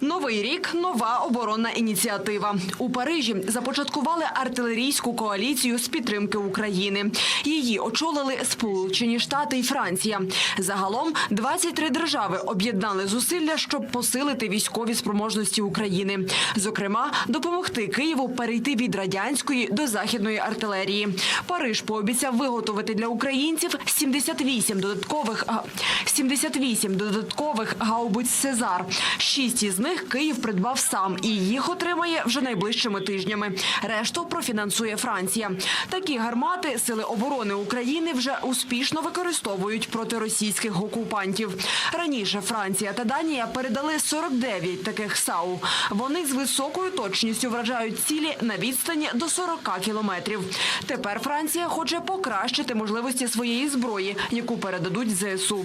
Новий рік нова оборонна ініціатива. У Парижі започаткували артилерійську коаліцію з підтримки України. Її очолили Сполучені Штати і Франція. Загалом 23 держави об'єднали зусилля, щоб посилити військові спроможності України. Зокрема, допомогти Києву перейти від радянської до західної артилерії. Париж пообіцяв виготовити для українців 78 додаткових га- 78 додаткових гаубиць Сезар. Шість із них Київ придбав сам і їх отримає вже найближчими тижнями. Решту профінансує Франція. Такі гармати сили оборони України вже успішно використовують проти російських окупантів. Раніше Франція та Данія передали 49 таких САУ. Вони з високою точністю вражають цілі на відстані до 40 кілометрів. Тепер Франція хоче покращити можливості своєї зброї, яку передадуть ЗСУ.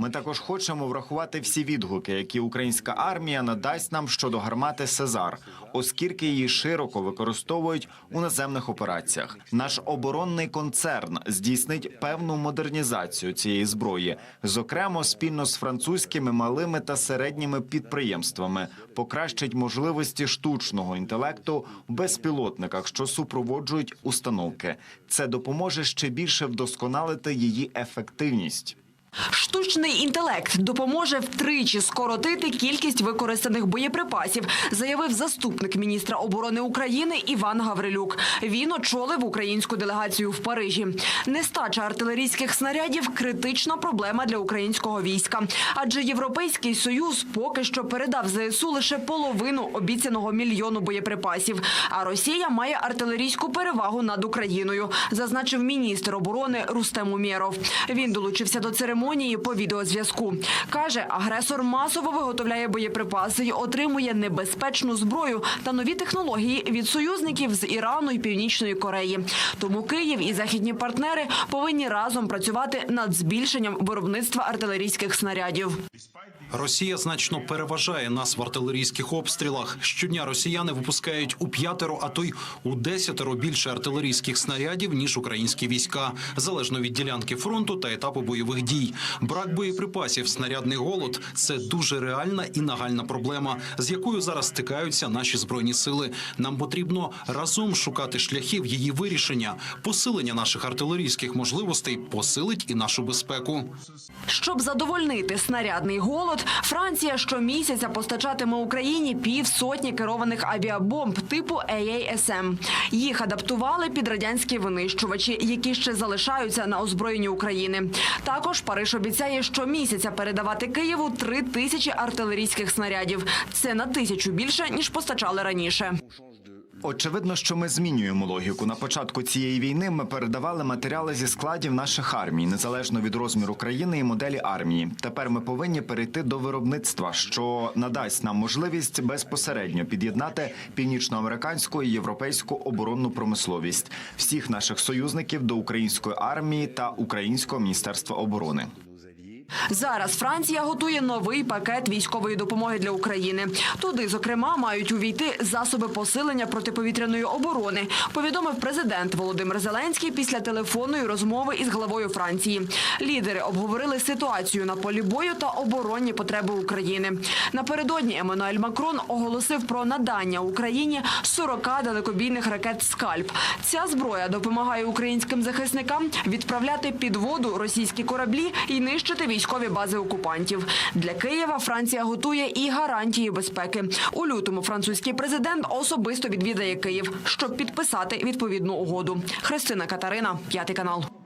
Ми також хочемо врахувати всі відгуки, які українська армія надасть нам щодо гармати Сезар, оскільки її широко використовують у наземних операціях. Наш оборонний концерн здійснить певну модернізацію цієї зброї, зокрема спільно з французькими малими та середніми підприємствами, покращить можливості штучного інтелекту в безпілотниках, що супроводжують установки. Це допоможе ще більше вдосконалити її ефективність. Штучний інтелект допоможе втричі скоротити кількість використаних боєприпасів, заявив заступник міністра оборони України Іван Гаврилюк. Він очолив українську делегацію в Парижі. Нестача артилерійських снарядів критична проблема для українського війська, адже європейський союз поки що передав ЗСУ лише половину обіцяного мільйону боєприпасів. А Росія має артилерійську перевагу над Україною, зазначив міністр оборони Рустем Умєров. Він долучився до церемонії по відеозв'язку. Каже, агресор масово виготовляє боєприпаси й отримує небезпечну зброю та нові технології від союзників з Ірану і Північної Кореї. Тому Київ і західні партнери повинні разом працювати над збільшенням виробництва артилерійських снарядів. Росія значно переважає нас в артилерійських обстрілах. Щодня росіяни випускають у п'ятеро, а то й у десятеро більше артилерійських снарядів ніж українські війська, залежно від ділянки фронту та етапу бойових дій. Брак боєприпасів, снарядний голод це дуже реальна і нагальна проблема, з якою зараз стикаються наші збройні сили. Нам потрібно разом шукати шляхів її вирішення. Посилення наших артилерійських можливостей посилить і нашу безпеку. Щоб задовольнити снарядний голод, Франція щомісяця постачатиме Україні півсотні керованих авіабомб типу AASM. Їх адаптували під радянські винищувачі, які ще залишаються на озброєнні України. Також Париж обіцяє щомісяця передавати Києву три тисячі артилерійських снарядів. Це на тисячу більше ніж постачали раніше. Очевидно, що ми змінюємо логіку. На початку цієї війни ми передавали матеріали зі складів наших армій, незалежно від розміру країни і моделі армії. Тепер ми повинні перейти до виробництва, що надасть нам можливість безпосередньо під'єднати північноамериканську і європейську оборонну промисловість всіх наших союзників до української армії та українського міністерства оборони. Зараз Франція готує новий пакет військової допомоги для України. Туди, зокрема, мають увійти засоби посилення протиповітряної оборони. Повідомив президент Володимир Зеленський після телефонної розмови із главою Франції. Лідери обговорили ситуацію на полі бою та оборонні потреби України. Напередодні Еммануель Макрон оголосив про надання Україні 40 далекобійних ракет Скальп. Ця зброя допомагає українським захисникам відправляти під воду російські кораблі і нищити військові бази окупантів. Для Києва Франція готує і гарантії безпеки. У лютому французький президент особисто відвідає Київ, щоб підписати відповідну угоду. Христина Катарина, п'ятий канал.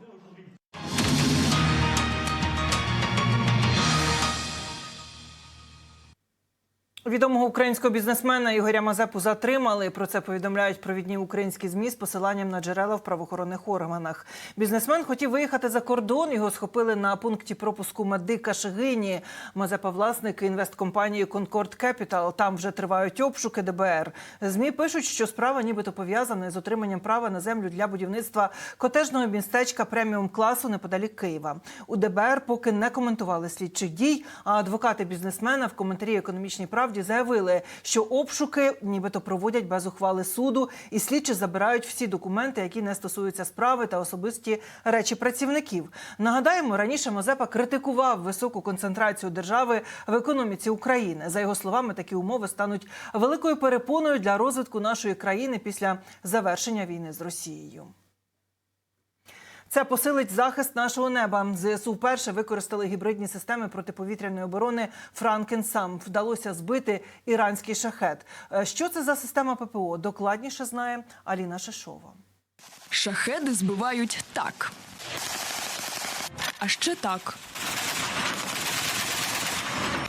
Відомого українського бізнесмена Ігоря Мазепу затримали. Про це повідомляють провідні українські змі з посиланням на джерела в правоохоронних органах. Бізнесмен хотів виїхати за кордон. Його схопили на пункті пропуску Медика Шигині. Мазепа власник інвесткомпанії Concord Capital. Там вже тривають обшуки ДБР. Змі пишуть, що справа нібито пов'язана з отриманням права на землю для будівництва котежного містечка преміум класу неподалік Києва. У ДБР поки не коментували слідчих дій. А адвокати бізнесмена в коментарі економічній правді правді заявили, що обшуки нібито проводять без ухвали суду, і слідчі забирають всі документи, які не стосуються справи та особисті речі працівників. Нагадаємо, раніше Мазепа критикував високу концентрацію держави в економіці України. За його словами, такі умови стануть великою перепоною для розвитку нашої країни після завершення війни з Росією. Це посилить захист нашого неба. ЗСУ вперше використали гібридні системи протиповітряної оборони Франкенсам. Вдалося збити іранський шахет. Е, Що це за система ППО? Докладніше знає Аліна Шишова. Шахеди збивають так. А ще так.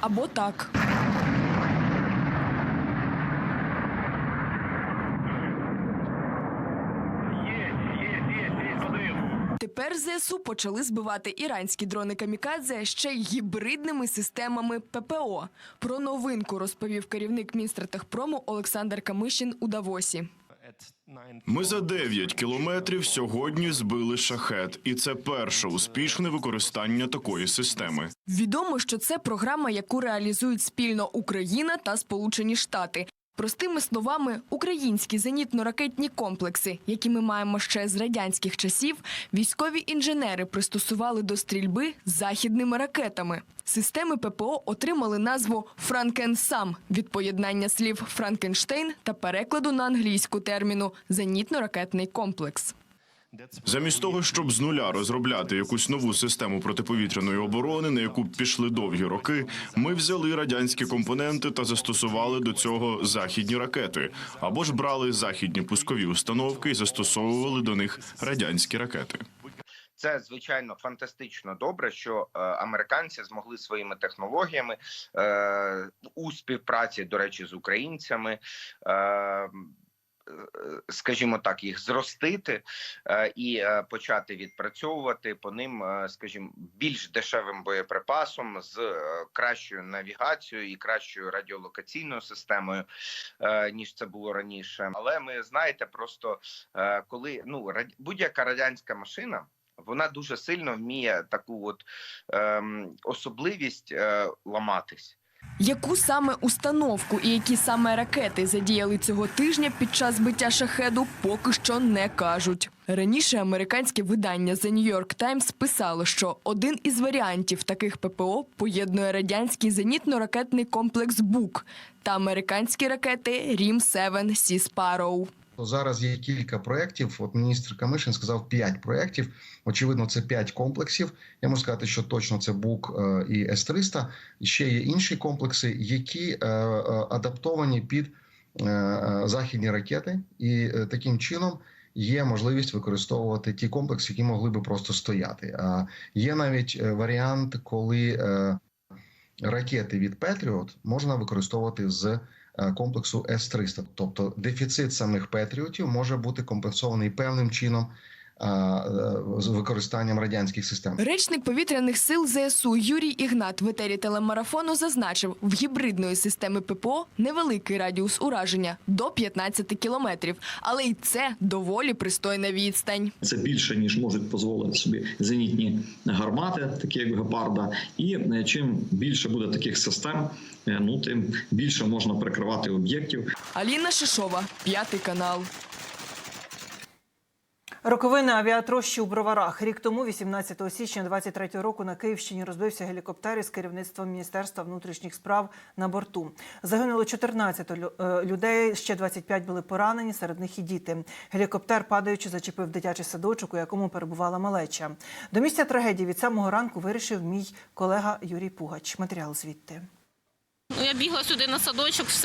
Або так. Тепер ЗСУ почали збивати іранські дрони камікадзе ще й гібридними системами ППО. Про новинку розповів керівник Мінстратехпрому Олександр Камишин у Давосі. Ми за 9 кілометрів сьогодні збили шахет, і це перше успішне використання такої системи. Відомо, що це програма, яку реалізують спільно Україна та Сполучені Штати. Простими словами, українські зенітно-ракетні комплекси, які ми маємо ще з радянських часів, військові інженери пристосували до стрільби західними ракетами. Системи ППО отримали назву Франкенсам від поєднання слів Франкенштейн та перекладу на англійську терміну зенітно-ракетний комплекс. Замість того, щоб з нуля розробляти якусь нову систему протиповітряної оборони, на яку пішли довгі роки, ми взяли радянські компоненти та застосували до цього західні ракети, або ж брали західні пускові установки і застосовували до них радянські ракети. Це звичайно фантастично добре, що е, американці змогли своїми технологіями е, у співпраці, до речі, з українцями. Е, Скажімо так, їх зростити е, і е, почати відпрацьовувати по ним, е, скажімо, більш дешевим боєприпасом з е, кращою навігацією і кращою радіолокаційною системою, е, ніж це було раніше. Але ми знаєте, просто е, коли ну будь-яка радянська машина вона дуже сильно вміє таку от ем, особливість е, ламатись. Яку саме установку і які саме ракети задіяли цього тижня під час збиття шахеду, поки що не кажуть. Раніше американське видання The New York Times писало, що один із варіантів таких ППО поєднує радянський зенітно-ракетний комплекс БУК та американські ракети Рім-7 Sea Sparrow. Зараз є кілька проєктів. От міністр Камишин сказав п'ять проєктів. Очевидно, це п'ять комплексів. Я можу сказати, що точно це БУК е, і С-300. Ще є інші комплекси, які е, е, адаптовані під західні ракети, і таким чином є можливість використовувати ті комплекси, які могли би просто стояти. А є навіть варіант, коли ракети від Петріот можна використовувати з комплексу С-300. Тобто дефіцит самих Петріотів може бути компенсований певним чином е, з використанням радянських систем. Речник повітряних сил ЗСУ Юрій Ігнат в етері телемарафону зазначив, в гібридної системи ППО невеликий радіус ураження до 15 кілометрів, але й це доволі пристойна відстань. Це більше ніж можуть дозволити собі зенітні гармати, такі як гепарда. І е, чим більше буде таких систем, е, ну тим більше можна прикривати об'єктів. Аліна Шишова, п'ятий канал. Роковини авіатрощі у Броварах. Рік тому, 18 січня 23 року, на Київщині розбився гелікоптер із керівництвом Міністерства внутрішніх справ на борту. Загинуло 14 е, людей, ще 25 були поранені, серед них і діти. Гелікоптер, падаючи, зачепив дитячий садочок, у якому перебувала малеча. До місця трагедії від самого ранку вирішив мій колега Юрій Пугач. Матеріал звідти. Ну, я бігла сюди на садочок,